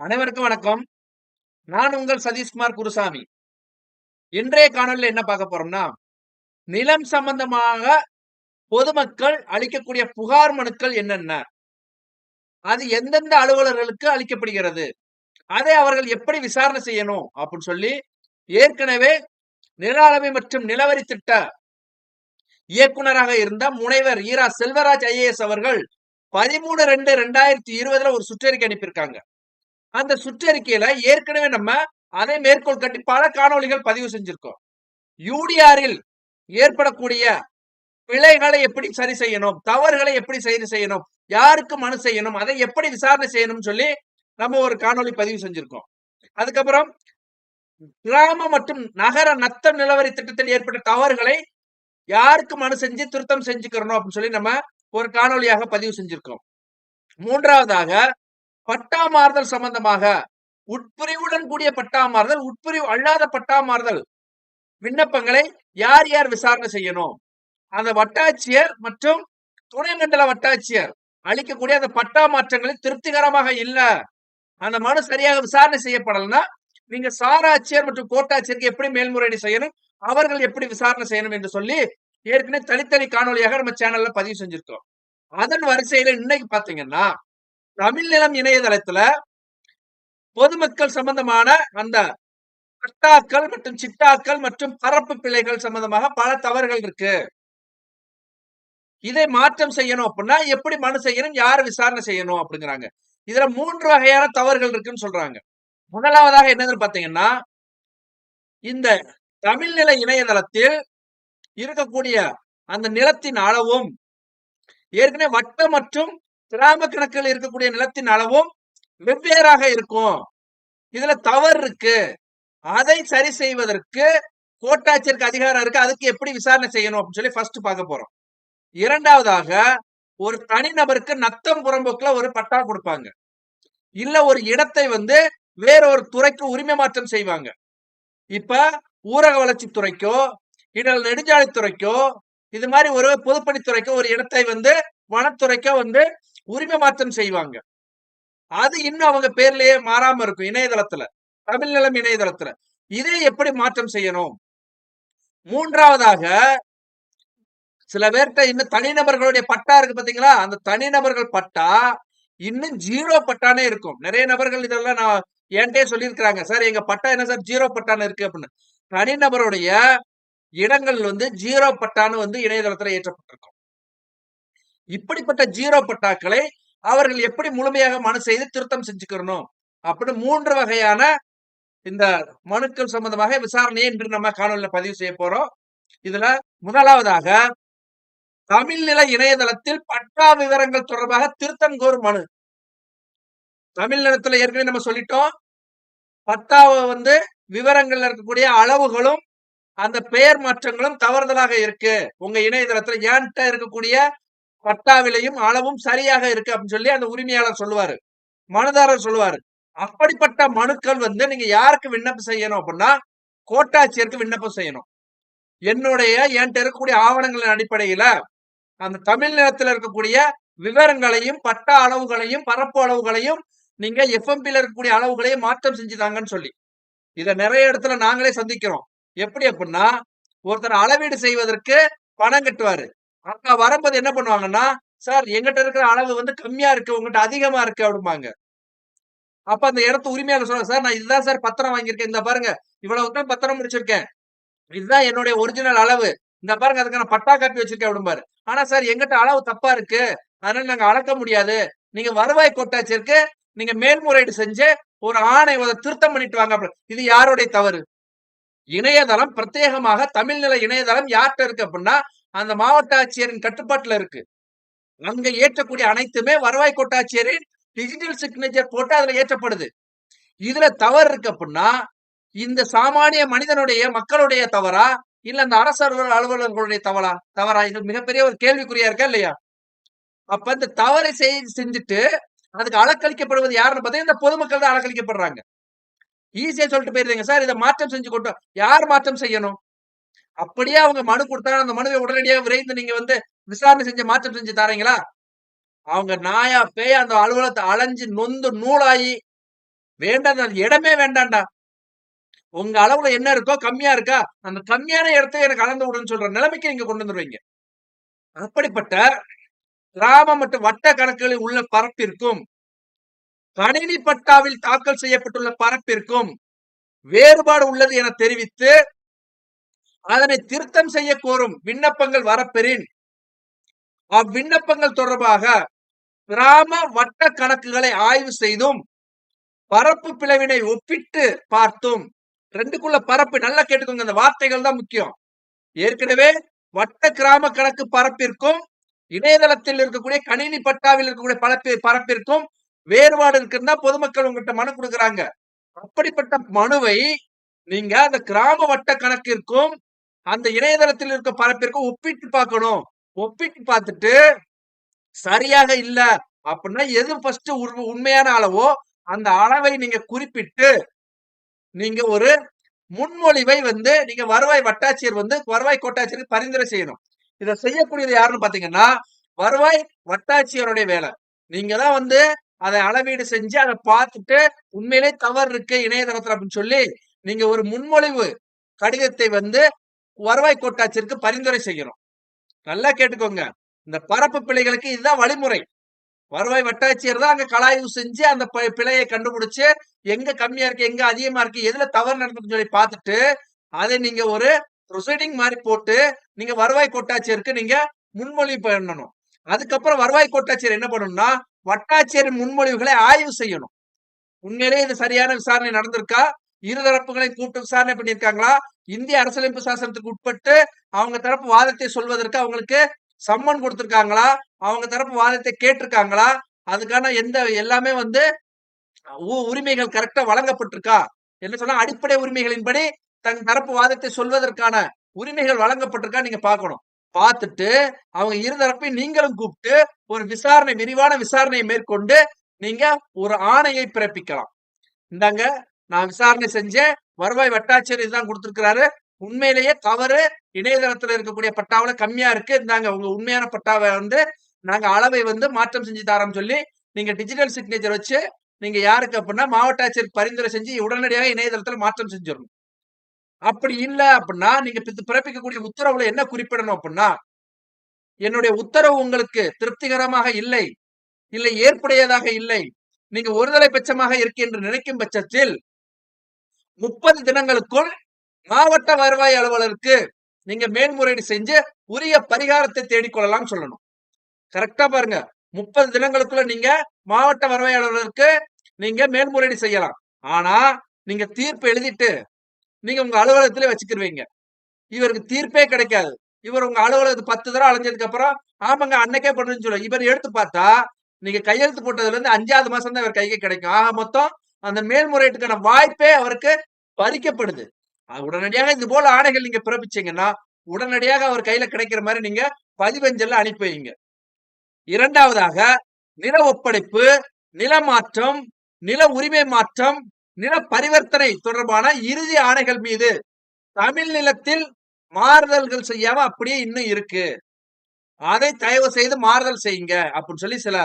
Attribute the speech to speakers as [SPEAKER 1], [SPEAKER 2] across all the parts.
[SPEAKER 1] அனைவருக்கும் வணக்கம். நான் உங்கள் சதீஷ்குமார் குருசாமி. இன்றைய காணொலியில் என்ன பார்க்க போறோம்னா நிலம் சம்பந்தமாக பொதுமக்கள் அளிக்கக்கூடிய புகார் மனுக்கள் என்னென்ன? அது எந்தெந்த அலுவலர்களுக்கு அளிக்கப்படுகிறது? அதை அவர்கள் எப்படி விசாரணை செய்யணும்? அப்படின்னு சொல்லி ஏற்கனவே நில அளவை மற்றும் நிலவரி திட்ட இயக்குனராக இருந்த முனைவர் ஈரா செல்வராஜ் ஐஏஎஸ் அவர்கள் பதிமூணு ரெண்டு ரெண்டாயிரத்தி இருபதுல ஒரு சுற்றறிக்கை அனுப்பியிருக்காங்க. அந்த சுற்றறிக்கையில ஏற்கனவே நம்ம அதை மேற்கோள் கட்டி பல காணொளிகள் பதிவு செஞ்சிருக்கோம். யூடிஆரில் ஏற்படக்கூடிய பிழைகளை எப்படி சரி செய்யணும் தவறுகளை எப்படி சரி செய்யணும் யாருக்கு மனு செய்யணும் அதை எப்படி விசாரணை செய்யணும்னு சொல்லி நம்ம ஒரு காணொளி பதிவு செஞ்சிருக்கோம். அதுக்கப்புறம் கிராம மற்றும் நகர நத்தம் நிலவரி திட்டத்தில் ஏற்பட்ட தவறுகளை யாருக்கு மனு செஞ்சு திருத்தம் செஞ்சுக்கிறணும் அப்படின்னு சொல்லி நம்ம ஒரு காணொளியாக பதிவு செஞ்சிருக்கோம். மூன்றாவதாக பட்டா மாறுதல் சம்பந்தமாக உட்பிரிவுடன் கூடிய பட்டா மாறுதல் உட்பிரிவு அல்லாத பட்டா மாறுதல் விண்ணப்பங்களை யார் யார் விசாரணை செய்யணும்? அந்த வட்டாட்சியர் மற்றும் துணை மண்டல வட்டாட்சியர் அளிக்கக்கூடிய அந்த பட்டா மாற்றங்களில் திருப்திகரமாக இல்ல. அந்த மனு சரியாக விசாரணை செய்யப்படலைன்னா நீங்க சாராட்சியர் மற்றும் கோட்டாட்சியருக்கு எப்படி மேல்முறையீடு செய்யணும்? அவர்கள் எப்படி விசாரணை செய்யணும் என்று சொல்லி ஏற்கனவே தனித்தனி காணொலியாக நம்ம சேனல்ல பதிவு செஞ்சிருக்கோம். அதன் வரிசையில இன்னைக்கு பாத்தீங்கன்னா தமிழ் நிலம் இணையதளத்துல பொதுமக்கள் சம்பந்தமான அந்த பட்டாக்கள் மற்றும் சிட்டாக்கள் மற்றும் பரப்பு பிழைகள் சம்பந்தமாக பல தவறுகள் இருக்கு. இதை மாற்றம் செய்யணும் அப்படின்னா எப்படி மனு செய்யணும் யார் விசாரணை செய்யணும் அப்படிங்கிறாங்க. இதுல மூன்று வகையான தவறுகள் இருக்குன்னு சொல்றாங்க. முதலாவதாக என்னன்னு பாத்தீங்கன்னா இந்த தமிழ்நில இணையதளத்தில் இருக்கக்கூடிய அந்த நிலத்தின் அளவும் ஏற்கனவே வட்ட மற்றும் கிராம கணக்கில் இருக்கக்கூடிய நிலத்தின் அளவும் வெவ்வேறாக இருக்கும். இதுல தவறு இருக்கு. அதை சரி செய்வதற்கு கோட்டாட்சியருக்கு அதிகாரம் இருக்கு. அதுக்கு எப்படி விசாரணை செய்யணும் அப்படின்னு சொல்லி ஃபர்ஸ்ட் பார்க்க போறோம். இரண்டாவதாக ஒரு தனிநபருக்கு நத்தம் புறம்போக்குல ஒரு பட்டா கொடுப்பாங்க. இல்ல ஒரு இடத்தை வந்து வேற ஒரு துறைக்கு உரிமை மாற்றம் செய்வாங்க. இப்ப ஊரக வளர்ச்சி துறைக்கோ இடல் நெடுஞ்சாலைத்துறைக்கோ இது மாதிரி ஒரு பொதுப்பணித்துறைக்கோ ஒரு இடத்தை வந்து வனத்துறைக்கோ வந்து உரிமை மாற்றம் செய்வாங்க. அது இன்னும் அவங்க பேர்லயே மாறாம இருக்கும் இணையதளத்துல. தமிழ் நிலம் இணையதளத்துல. இதை எப்படி மாற்றம் செய்யணும்? மூன்றாவதாக சில பேர்கிட்ட இன்னும் தனிநபர்களுடைய பட்டா இருக்கு பாத்தீங்களா அந்த தனிநபர்கள் பட்டா இன்னும் ஜீரோ பட்டானே இருக்கும். நிறைய நபர்கள் இதெல்லாம் நான் என்கிட்டயே சொல்லியிருக்கிறாங்க. சார் எங்க பட்டா என்ன சார்? ஜீரோ பட்டான்னு இருக்கு அப்படின்னு. தனிநபருடைய இடங்கள் வந்து ஜீரோ பட்டான்னு வந்து இணையதளத்துல ஏற்றப்பட்டிருக்கும். இப்படிப்பட்ட ஜீரோ பட்டாக்களை அவர்கள் எப்படி முழுமையாக மனு செய்து திருத்தம் செஞ்சுக்கிறணும் அப்படின்னு மூன்று வகையான இந்த மனுக்கள் சம்பந்தமாக விசாரணையை இன்று நம்ம காணொலியில் பதிவு செய்ய போறோம். இதுல முதலாவதாக தமிழ்நில இணையதளத்தில் பட்டா விவரங்கள் தொடர்பாக திருத்தம் கோரும் மனு. தமிழ்நிலத்துல ஏற்கனவே நம்ம சொல்லிட்டோம். பட்டாவை வந்து விவரங்கள்ல இருக்கக்கூடிய அளவுகளும் அந்த பெயர் மாற்றங்களும் தவறுதலாக இருக்கு. உங்க இணையதளத்துல ஏன்ட்ட இருக்கக்கூடிய பட்டா விலையும் அளவும் சரியாக இருக்கு அப்படின்னு சொல்லி அந்த உரிமையாளர் சொல்லுவாரு. மனுதாரர் சொல்லுவாரு. அப்படிப்பட்ட மனுக்கள் வந்து நீங்க யாருக்கு விண்ணப்பம் செய்யணும் அப்படின்னா கோட்டாட்சியருக்கு விண்ணப்பம் செய்யணும். என்னுடைய என்கிட்ட இருக்கக்கூடிய ஆவணங்களின் அடிப்படையில அந்த தமிழ்நிலத்தில் இருக்கக்கூடிய விவரங்களையும் பட்டா அளவுகளையும் பரப்பு அளவுகளையும் நீங்க எஃப்எம்பியில் இருக்கக்கூடிய அளவுகளையும் மாற்றம் செஞ்சுதாங்கன்னு சொல்லி. இதை நிறைய இடத்துல நாங்களே சந்திக்கிறோம். எப்படி அப்படின்னா ஒருத்தர் அளவீடு செய்வதற்கு பணம் கட்டுவாரு. அக்கா வரும்போது என்ன பண்ணுவாங்கன்னா சார் எங்கிட்ட இருக்கிற அளவு வந்து கம்மியா இருக்கு உங்ககிட்ட அதிகமா இருக்கு அப்படிம்பாங்க. அப்ப அந்த இடத்து உரிமையாளர் சொல்றாங்க சார் நான் இதுதான் சார் பத்திரம் வாங்கியிருக்கேன். இந்த பாருங்க இவ்வளவு தான் பத்திரம் முடிச்சிருக்கேன். இதுதான் என்னுடைய ஒரிஜினல் அளவு. இந்த பாருங்க அதுக்கான பட்டா காப்பி வச்சிருக்கேன் அப்படிம்பாரு. ஆனா சார் எங்கிட்ட அளவு தப்பா இருக்கு. அதனால நாங்க அளக்க முடியாது. நீங்க வருவாய் கோட்டாட்சியருக்கு நீங்க மேல்முறையீடு செஞ்சு ஒரு ஆணை திருத்தம் பண்ணிட்டு வாங்க அப்படி. இது யாருடைய தவறு? இணையதளம் பிரத்யேகமாக தமிழ்நிலை இணையதளம் யார்கிட்ட இருக்கு அப்படின்னா அந்த மாவட்ட ஆட்சியரின் கட்டுப்பாட்டுல இருக்கு. அங்க ஏற்றக்கூடிய அனைத்துமே வருவாய் கோட்டாட்சியரின் டிஜிட்டல் சிக்னேச்சர் போட்டு அதுல ஏற்றப்படுது. இதுல தவறு இருக்கு அப்படின்னா இந்த சாமானிய மனிதனுடைய மக்களுடைய தவறா? இல்ல அந்த அரசு அலுவலர் அலுவலர்களுடைய தவறா? தவறா? இது மிகப்பெரிய ஒரு கேள்விக்குறியா இருக்கா இல்லையா? அப்ப இந்த தவறை செஞ்சுட்டு அதுக்கு அலக்களிக்கப்படுவது யாருன்னு பார்த்தீங்கன்னா இந்த பொதுமக்கள் தான் அலக்களிக்கப்படுறாங்க ஈஸியா சொல்லிட்டு போயிருந்தீங்க சார். இதை மாற்றம் செஞ்சு கொட்டும் யார் மாற்றம் செய்யணும்? அப்படியே அவங்க மனு கொடுத்தாங்க. அந்த மனுவை உடனடியாக விரைந்து நீங்க வந்து விசாரணை செஞ்சு மாற்றம் செஞ்சு தாரீங்களா? அவங்க நாயா பேய அந்த அலுவலகத்தை அலைஞ்சு நொந்து நூலாகி வேண்டாம் அந்த இடமே வேண்டாம்டா. உங்க அளவுல என்ன இருக்கோ கம்மியா இருக்கா? அந்த கம்மியான இடத்தை எனக்கு அளந்து விடுன்னு சொல்ற நிலைமைக்கு நீங்க கொண்டு வந்துருவீங்க. அப்படிப்பட்ட கிராம மற்றும் வட்ட கணக்குகளில் உள்ள பரப்பிற்கும் கணினி பட்டாவில் தாக்கல் செய்யப்பட்டுள்ள பரப்பிற்கும் வேறுபாடு உள்ளது என தெரிவித்து அதனை திருத்தம் செய்ய கோரும் விண்ணப்பங்கள் வரப்பெறின். அவ்விண்ணப்பங்கள் தொடர்பாக கிராம வட்ட கணக்குகளை ஆய்வு செய்தும் பரப்பு பிளவினை ஒப்பிட்டு பார்த்தும் ரெண்டுக்குள்ள பரப்பு நல்லா கேட்டுக்கோங்க அந்த வார்த்தைகள் தான் முக்கியம். ஏற்கனவே வட்ட கிராம கணக்கு பரப்பிற்கும் இணையதளத்தில் இருக்கக்கூடிய கணினி பட்டாவில் இருக்கக்கூடிய பரப்பு பரப்பிற்கும் வேறுபாடு இருக்குன்னா பொதுமக்கள் உங்ககிட்ட மனு கொடுக்குறாங்க. அப்படிப்பட்ட மனுவை நீங்க அந்த கிராம வட்ட கணக்கிற்கும் அந்த இணையதளத்தில் இருக்க பரப்பிற்கும் ஒப்பிட்டு பார்க்கணும். ஒப்பிட்டு பார்த்துட்டு சரியாக இல்ல அப்படின்னா எது ஃபர்ஸ்ட் உண்மையான அளவோ அந்த அளவை நீங்க குறிப்பிட்டு நீங்க ஒரு முன்மொழிவை வந்து நீங்க வருவாய் வட்டாட்சியர் வந்து வருவாய் கோட்டாட்சியருக்கு பரிந்துரை செய்யணும். இதை செய்யக்கூடியது யாருன்னு பாத்தீங்கன்னா வருவாய் வட்டாட்சியருடைய வேலை. நீங்க தான் வந்து அதை அளவீடு செஞ்சு அதை பார்த்துட்டு உண்மையிலே தவறு இருக்கு இணையதளத்துல அப்படின்னு சொல்லி நீங்க ஒரு முன்மொழிவு கடிதத்தை வந்து வருவாய் கோட்டாட்சியருக்கு பரிந்துரை செய்கிறோம் நல்லா கேட்டுக்கோங்க. இந்த பரப்பு பிழைகளுக்கு இதுதான் வழிமுறை. வருவாய் வட்டாட்சியர் தான் அங்க கலாய்வு செஞ்சு அந்த ப- பிழையை கண்டுபிடிச்சு எங்க கம்மியா இருக்கு எங்க அதிகமா இருக்கு எதுல தவறு நடந்துன்னு சொல்லி பார்த்துட்டு அதை நீங்க ஒரு ப்ரொசீடிங் மாதிரி போட்டு நீங்க வருவாய் கோட்டாட்சியருக்கு நீங்க முன்மொழிவு பண்ணணும். அதுக்கப்புறம் வருவாய் கோட்டாட்சியர் என்ன பண்ணணும்னா வட்டாட்சியரின் முன்மொழிவுகளை ஆய்வு செய்யணும். உண்மையிலேயே இது சரியான விசாரணை நடந்திருக்கா? இருதரப்புகளை கூட்டு விசாரணை பண்ணியிருக்காங்களா? இந்திய அரசியலமைப்பு சாசனத்துக்கு உட்பட்டு அவங்க தரப்பு வாதத்தை சொல்வதற்கு அவங்களுக்கு சம்மன் கொடுத்திருக்காங்களா? அவங்க தரப்பு வாதத்தை கேட்டிருக்காங்களா? அதுக்கான எந்த எல்லாமே வந்து உ- உரிமைகள் கரெக்டா வழங்கப்பட்டிருக்கா? என்ன சொன்னா அடிப்படை உரிமைகளின்படி தன் தரப்பு வாதத்தை சொல்வதற்கான உரிமைகள் வழங்கப்பட்டிருக்கா நீங்க பாக்கணும் பார்த்துட்டு அவங்க இருதரப்பையும் நீங்களும் கூப்பிட்டு ஒரு விசாரணை விரிவான விசாரணையை மேற்கொண்டு நீங்க ஒரு ஆணையை பிறப்பிக்கலாம். இந்தாங்க நான் விசாரணை செஞ்சேன். வருவாய் வட்டாட்சியர் இதுதான் கொடுத்துருக்கிறாரு. உண்மையிலேயே தவறு. இணையதளத்துல இருக்கக்கூடிய பட்டாவில கம்மியா இருக்கு. இந்தாங்க உங்க உண்மையான பட்டாவை வந்து நாங்க அளவை வந்து மாற்றம் செஞ்சு தரோம் சொல்லி நீங்க டிஜிட்டல் சிக்னேச்சர் வச்சு நீங்க யாருக்கு அப்படின்னா மாவட்ட ஆட்சியர் பரிந்துரை செஞ்சு உடனடியாக இணையதளத்துல மாற்றம் செஞ்சிடணும். அப்படி இல்ல அப்படின்னா நீங்க பிறப்பிக்கக்கூடிய உத்தரவுல என்ன குறிப்பிடணும் அப்படின்னா என்னுடைய உத்தரவு உங்களுக்கு திருப்திகரமாக இல்லை. இல்லை ஏற்புடையதாக இல்லை. நீங்க ஒருதலை பட்சமாக இருக்கு என்று நினைக்கும் பட்சத்தில் முப்பது தினங்களுக்குள் மாவட்ட வருவாய் அலுவலருக்கு நீங்க மேல்முறையீடு செஞ்சு உரிய பரிகாரத்தை தேடிக்கொள்ளலாம் சொல்லணும். கரெக்டா பாருங்க. முப்பது தினங்களுக்குள்ள நீங்க மாவட்ட வருவாய் அலுவலருக்கு நீங்க மேல்முறையீடு செய்யலாம். ஆனா நீங்க தீர்ப்பு எழுதிட்டு நீங்க உங்க அலுவலகத்திலே வச்சுக்கிருவீங்க. இவருக்கு தீர்ப்பே கிடைக்காது. இவர் உங்க அலுவலகத்து பத்து தடவை அலைஞ்சதுக்கு அப்புறம் ஆமாங்க அன்னைக்கே பண்ணுன்னு சொல்லுவோம் இவர் எடுத்து பார்த்தா நீங்க கையெழுத்து போட்டதுல இருந்து அஞ்சாவது மாசம் தான் இவர் கைக்கு கிடைக்கும். ஆக மொத்தம் அந்த மேல்முறையீட்டுக்கான வாய்ப்பே அவருக்கு பறிக்கப்படுது. அது உடனடியாக இது போல ஆணைகள் நீங்க பிறப்பிச்சீங்கன்னா உடனடியாக அவர் கையில கிடைக்கிற மாதிரி நீங்க பதிவஞ்சல்ல அனுப்பி வைங்க. இரண்டாவதாக நில ஒப்படைப்பு நில மாற்றம் நில உரிமை மாற்றம் நில பரிவர்த்தனை தொடர்பான இறுதி ஆணைகள் மீது தமிழ் நிலத்தில் மாறுதல்கள் செய்யாம அப்படியே இன்னும் இருக்கு. அதை தயவு செய்து மாறுதல் செய்யுங்க அப்படின்னு சொல்லி சில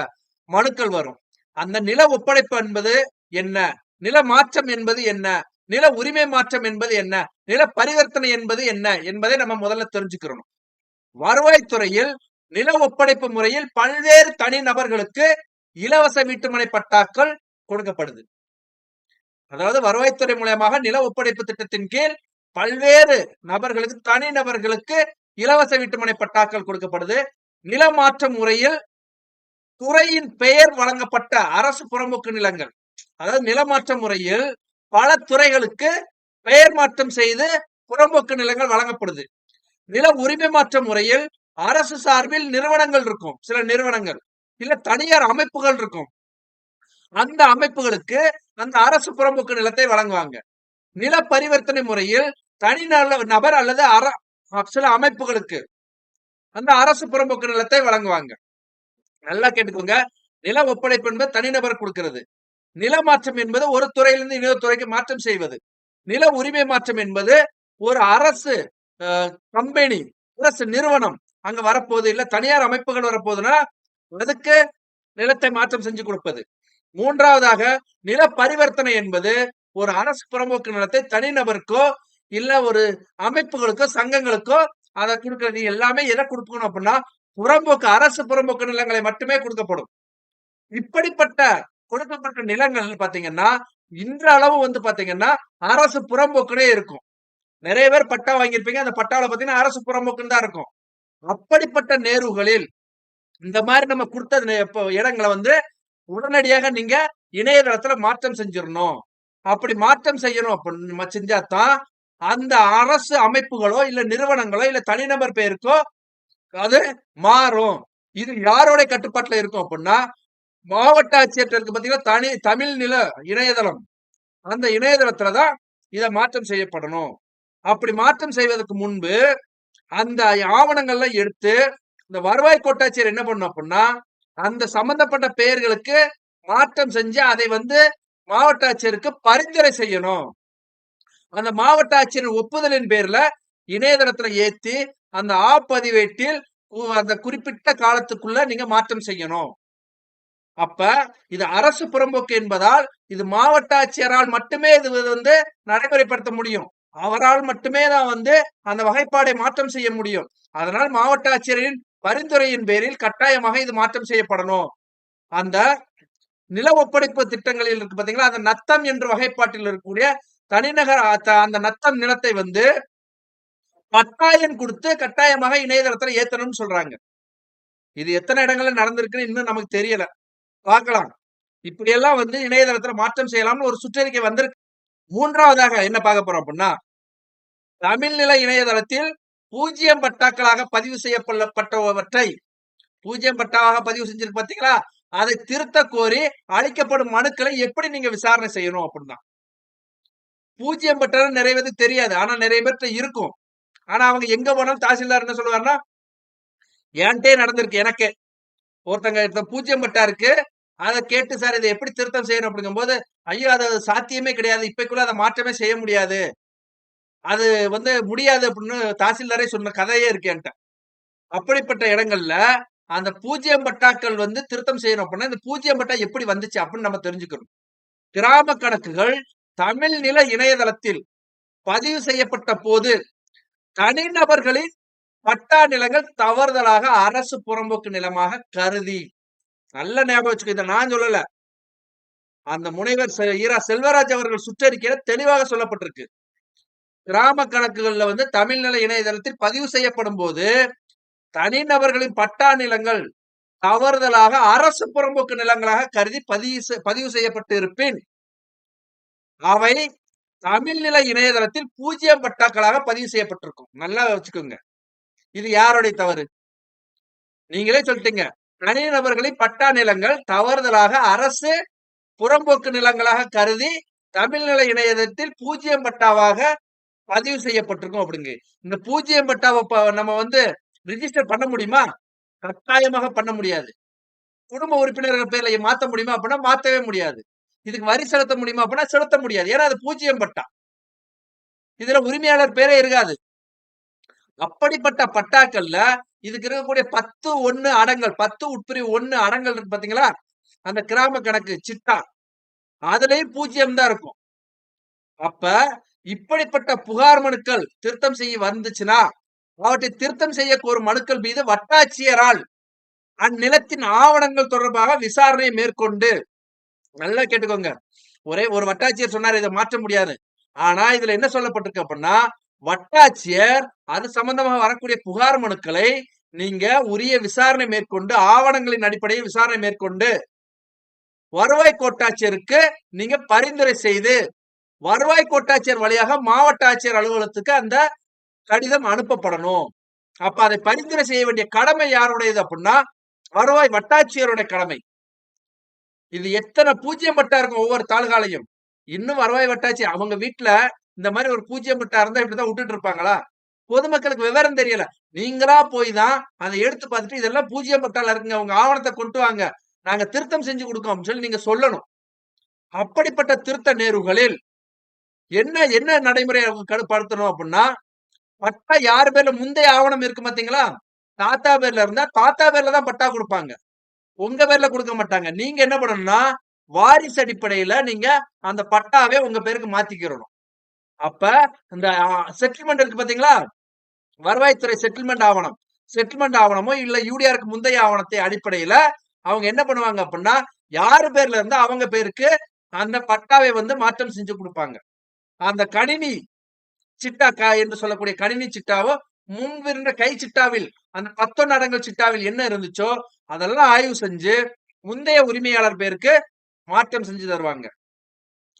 [SPEAKER 1] மனுக்கள் வரும். அந்த நில ஒப்படைப்பு என்பது என்ன? நில மாற்றம் என்பது என்ன? நில உரிமை மாற்றம் என்பது என்ன? நில பரிவர்த்தனை என்பது என்ன? என்பதை நம்ம முதல்ல தெரிஞ்சுக்கிறோம் வருவாய்த்துறையில் நில ஒப்படைப்பு முறையில் பல்வேறு தனி நபர்களுக்கு இலவச வீட்டுமனை பட்டாக்கள் கொடுக்கப்படுது. அதாவது வருவாய்த்துறை மூலயமாக நில ஒப்படைப்பு திட்டத்தின் கீழ் பல்வேறு நபர்களுக்கு தனி நபர்களுக்கு இலவச வீட்டுமனை பட்டாக்கள் கொடுக்கப்படுது. நில மாற்ற முறையில் துறையின் பெயர் வழங்கப்பட்ட அரசு புறம்போக்கு நிலங்கள். அதாவது நிலமாற்ற முறையில் பல துறைகளுக்கு பெயர் மாற்றம் செய்து புறம்போக்கு நிலங்கள் வழங்கப்படுது. நில உரிமை மாற்ற முறையில் அரசு சார்பில் நிறுவனங்கள் இருக்கும். சில நிறுவனங்கள். இல்ல தனியார் அமைப்புகள் இருக்கும். அந்த அமைப்புகளுக்கு அந்த அரசு புறம்போக்கு நிலத்தை வழங்குவாங்க. நில பரிவர்த்தனை முறையில் தனி நபர் அல்லது அர சில அமைப்புகளுக்கு அந்த அரசு புறம்போக்கு நிலத்தை வழங்குவாங்க. நல்லா கேட்டுக்கோங்க. நில ஒப்படைப்பு என்பது தனிநபர் கொடுக்கிறது. நில மாற்றம் என்பது ஒரு துறையிலிருந்து இன்னொரு துறைக்கு மாற்றம் செய்வது. நில உரிமை மாற்றம் என்பது ஒரு அரசு கம்பெனி அரசு நிறுவனம் அங்க வரப்போகுது. இல்ல தனியார் அமைப்புகள் வரப்போகுதுன்னா அதுக்கு நிலத்தை மாற்றம் செஞ்சு கொடுப்பது. மூன்றாவதாக நில பரிவர்த்தனை என்பது ஒரு அரசு புறம்போக்கு நிலத்தை தனிநபருக்கோ இல்ல ஒரு அமைப்புகளுக்கோ சங்கங்களுக்கோ அதை கொடுக்கறது எல்லாமே எதை கொடுக்கணும் அப்படின்னா புறம்போக்கு அரசு புறம்போக்கு நிலங்களை மட்டுமே கொடுக்கப்படும். இப்படிப்பட்ட கொடுக்கப்பட்ட நிலங்கள் பாத்தீங்கன்னா இன்றளவு வந்து பாத்தீங்கன்னா அரசு புறம்போக்குனே இருக்கும். நிறைய பேர் பட்டா வாங்கியிருப்பீங்க. அந்த பட்டாவில பாத்தீங்கன்னா அரசு புறம்போக்குன்னு தான் இருக்கும். அப்படிப்பட்ட நேர்வுகளில் இந்த மாதிரி நம்ம கொடுத்த இடங்களை வந்து உடனடியாக நீங்க இணையதளத்துல மாற்றம் செஞ்சிடணும். அப்படி மாற்றம் செய்யணும் அப்படின்னு செஞ்சாதான் அந்த அரசு அமைப்புகளோ இல்ல நிறுவனங்களோ இல்ல தனிநபர் பேருக்கோ அது மாறும். இது யாரோட கட்டுப்பாட்டுல இருக்கும் அப்படின்னா மாவட்ட ஆட்சியர் இருக்கு பார்த்தீங்கன்னா தனி தமிழ் நில இணையதளம். அந்த இணையதளத்துலதான் இதை மாற்றம் செய்யப்படணும். அப்படி மாற்றம் செய்வதற்கு முன்பு அந்த ஆவணங்கள்லாம் எடுத்து இந்த வருவாய் கோட்டாட்சியர் என்ன பண்ணும் அப்படின்னா அந்த சம்பந்தப்பட்ட பெயர்களுக்கு மாற்றம் செஞ்சு அதை வந்து மாவட்ட ஆட்சியருக்கு பரிந்துரை செய்யணும். அந்த மாவட்ட ஆட்சியரின் ஒப்புதலின் பேர்ல இணையதளத்துல ஏத்தி அந்த ஆ பதிவேட்டில் அந்த குறிப்பிட்ட காலத்துக்குள்ள நீங்க மாற்றம் செய்யணும். அப்ப இது அரசு புறம்போக்கு என்பதால் இது மாவட்ட ஆட்சியரால் மட்டுமே இது வந்து நடைமுறைப்படுத்த முடியும். அவரால் மட்டுமே தான் வந்து அந்த வகைப்பாடை மாற்றம் செய்ய முடியும். அதனால் மாவட்ட ஆட்சியரின் பரிந்துரையின் பேரில் கட்டாயமாக இது மாற்றம் செய்யப்படணும். அந்த நில ஒப்படைப்பு திட்டங்களில் இருக்கு பாத்தீங்களா? அந்த நத்தம் என்ற வகைப்பாட்டில் இருக்கக்கூடிய தனிநகர் அந்த நத்தம் நிலத்தை வந்து பட்டாயம் கொடுத்து கட்டாயமாக இணையதளத்துல ஏத்தணும்னு சொல்றாங்க. இது எத்தனை இடங்கள்ல நடந்திருக்குன்னு இன்னும் நமக்கு தெரியல. பார்க்கலாம். இப்படியெல்லாம் வந்து இணையதளத்துல மாற்றம் செய்யலாம்னு ஒரு சுற்றறிக்கை வந்திருக்கு. மூன்றாவதாக என்ன பார்க்க போறோம் அப்படின்னா தமிழ்நில இணையதளத்தில் பூஜ்ஜியம் பட்டாக்களாக பதிவு செய்யப்பட்டவற்றை பூஜ்ஜியம் பட்டாவாக பதிவு செஞ்சிருக்கு பாத்தீங்களா? அதை திருத்த கோரி அளிக்கப்படும் மனுக்களை எப்படி நீங்க விசாரணை செய்யணும் அப்படின்னா பூஜ்ஜியம் பட்டாலும் நிறைய பேருக்கு தெரியாது. ஆனா நிறைய பேர்கிட்ட இருக்கும். ஆனா அவங்க எங்க போனாலும் தாசில்தார் என்ன சொல்லுவாருன்னா என்கிட்டே நடந்திருக்கு எனக்கு. ஒருத்தங்க பூஜ்யம் பூஜ்ஜியம் பட்டா இருக்கு. அதை கேட்டு சார் இதை எப்படி திருத்தம் செய்யணும்? அப்படிங்கும்போது ஐயோ அது சாத்தியமே கிடையாது. இப்பைக்குள்ள அதை மாற்றமே செய்ய முடியாது. அது வந்து முடியாது அப்படின்னு தாசில்தாரே சொன்ன கதையே இருக்கு என்கிட்ட. அப்படிப்பட்ட இடங்கள்ல அந்த பூஜ்ஜியம் பட்டாக்கள் வந்து திருத்தம் செய்யணும் அப்படின்னா இந்த பூஜ்ஜியம் பட்டா எப்படி வந்துச்சு அப்படின்னு நம்ம தெரிஞ்சுக்கணும். கிராம கணக்குகள் தமிழ் நில இணையதளத்தில் பதிவு செய்யப்பட்ட போது தனிநபர்களின் பட்டா நிலங்கள் தவறுதலாக அரசு புறம்போக்கு நிலமாக கருதி. நல்ல ஞாபகம் வச்சுக்க இதை நான் சொல்லல. அந்த முனைவர் செ- ஈரா செல்வராஜ் அவர்கள் சுற்றறிக்கையில தெளிவாக சொல்லப்பட்டிருக்கு. கிராம கணக்குகள்ல வந்து தமிழ்நில இணையதளத்தில் பதிவு செய்யப்படும் போது தனிநபர்களின் பட்டா நிலங்கள் தவறுதலாக அரசு புறம்போக்கு நிலங்களாக கருதி பதிவு பதிவு செய்யப்பட்டு இருப்பின் அவை தமிழ்நில இணையதளத்தில் பூஜ்ஜியம் பட்டாக்களாக பதிவு செய்யப்பட்டிருக்கும். நல்லா வச்சுக்கோங்க. இது யாருடைய தவறு? நீங்களே சொல்லிட்டீங்க. தனிநபர்களின் பட்டா நிலங்கள் தவறுதலாக அரசு புறம்போக்கு நிலங்களாக கருதி தமிழ்நிலை இணையதளத்தில் பூஜ்ஜியம் பட்டாவாக பதிவு செய்யப்பட்டிருக்கும் அப்படிங்க. இந்த பூஜ்ஜியம் பட்டாவை நம்ம வந்து ரிஜிஸ்டர் பண்ண முடியுமா? கட்டாயமாக பண்ண முடியாது. குடும்ப உறுப்பினர்கள் பேர்ல மாத்த முடியுமா அப்படின்னா மாத்தவே முடியாது. இதுக்கு வரி செலுத்த முடியுமா அப்படின்னா செலுத்த முடியாது. ஏன்னா அது பூஜ்ஜியம் பட்டா. இதுல உரிமையாளர் பேரே இருக்காது. அப்படிப்பட்ட பட்டாக்கள்ல இதுக்கு இருக்கக்கூடிய பத்து ஒண்ணு அடங்கல் பத்து உட்பிரிவு ஒன்னு அடங்கல் இருக்கு பாத்தீங்களா? அந்த கிராம கணக்கு சிட்டா. அதுலயும் பூஜ்ஜியம் தான் இருக்கும். அப்ப இப்படிப்பட்ட புகார் மனுக்கள் திருத்தம் செய்ய வந்துச்சுன்னா அவற்றை திருத்தம் செய்ய கோரும் மனுக்கள் மீது வட்டாட்சியரால் அந்நிலத்தின் ஆவணங்கள் தொடர்பாக விசாரணையை மேற்கொண்டு நல்லா கேட்டுக்கோங்க. ஒரே ஒரு வட்டாட்சியர் சொன்னார் இதை மாற்ற முடியாது. ஆனா இதுல என்ன சொல்லப்பட்டிருக்கு அப்படின்னா வட்டாட்சியர் அது சம்பந்தமாக வரக்கூடிய புகார் மனுக்களை நீங்க உரிய விசாரணை மேற்கொண்டு ஆவணங்களின் அடிப்படையில் விசாரணை மேற்கொண்டு வருவாய் கோட்டாட்சியருக்கு நீங்க பரிந்துரை செய்து வருவாய் கோட்டாட்சியர் வழியாக மாவட்ட ஆட்சியர் அலுவலகத்துக்கு அந்த கடிதம் அனுப்பப்படணும். அப்ப அதை பரிந்துரை செய்ய வேண்டிய கடமை யாருடையது அப்படின்னா வருவாய் வட்டாட்சியருடைய கடமை. இது எத்தனை பூஜ்ஜியம் பட்டா இருக்கும் ஒவ்வொரு தாலுகாலையும். இன்னும் வருவாய் வட்டாட்சி அவங்க வீட்டுல இந்த மாதிரி ஒரு பூஜ்ஜியம் பட்டா இருந்தா இப்படிதான் விட்டுட்டு இருப்பாங்களா? பொதுமக்களுக்கு விவரம் தெரியல. நீங்களா போய் தான் அதை எடுத்து பார்த்துட்டு இதெல்லாம் பூஜ்ஜியம் பட்டால இருக்குங்க உங்க ஆவணத்தை கொண்டு வாங்க. நாங்க திருத்தம் செஞ்சு கொடுக்கோம் அப்படின்னு சொல்லி நீங்க சொல்லணும். அப்படிப்பட்ட திருத்த நேர்வுகளில் என்ன என்ன நடைமுறை கடுப்படுத்தணும் அப்படின்னா பட்டா யார் பேர்ல முந்தைய ஆவணம் இருக்கு பாத்தீங்களா தாத்தா பேர்ல இருந்தா தாத்தா பேர்ல தான் பட்டா கொடுப்பாங்க. உங்க பேர்ல கொடுக்க மாட்டாங்க. நீங்க என்ன பண்ணணும்னா வாரிசு அடிப்படையில நீங்க அந்த பட்டாவே உங்க பேருக்கு மாத்திக்கிறணும். அப்ப இந்த செட்டில்மெண்ட் இருக்கு பாத்தீங்களா? வருவாய்த்துறை செட்டில்மெண்ட் ஆவணம். செட்டில்மெண்ட் ஆவணமோ இல்ல யூடிஆருக்கு முந்தைய ஆவணத்தை அடிப்படையில அவங்க என்ன பண்ணுவாங்க அப்படின்னா யாரு பேர்ல இருந்து அவங்க பேருக்கு அந்த பட்டாவை வந்து மாற்றம் செஞ்சு கொடுப்பாங்க. அந்த கணினி சிட்டா என்று சொல்லக்கூடிய கணினி சிட்டாவோ முன்பிருந்த கை சிட்டாவில் அந்த பத்தொன்னு அடங்கல் சிட்டாவில் என்ன இருந்துச்சோ அதெல்லாம் ஆய்வு செஞ்சு முந்தைய உரிமையாளர் பேருக்கு மாற்றம் செஞ்சு தருவாங்க.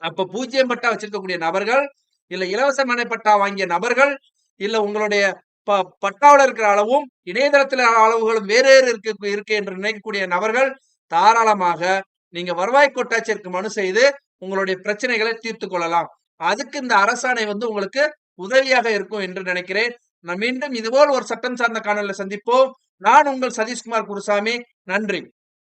[SPEAKER 1] அப்ப பூஜ்ஜியம் பட்டா வச்சிருக்கக்கூடிய நபர்கள் இல்ல இலவச மனைப்பட்டா வாங்கிய நபர்கள் இல்ல உங்களுடைய ப- பட்டாவில் இருக்கிற அளவும் இணையதளத்தில் அளவுகளும் வேறு வேறு இருக்கு இருக்கு என்று நினைக்கக்கூடிய நபர்கள் தாராளமாக நீங்க வருவாய் கோட்டாட்சியருக்கு மனு செய்து உங்களுடைய பிரச்சனைகளை தீர்த்து கொள்ளலாம். அதுக்கு இந்த அரசாணை வந்து உங்களுக்கு உதவியாக இருக்கும் என்று நினைக்கிறேன். நான் மீண்டும் இதுபோல் ஒரு சட்டம் சார்ந்த காணொலியில் சந்திப்போம். நான் உங்கள் சதீஷ்குமார் குருசாமி. நன்றி.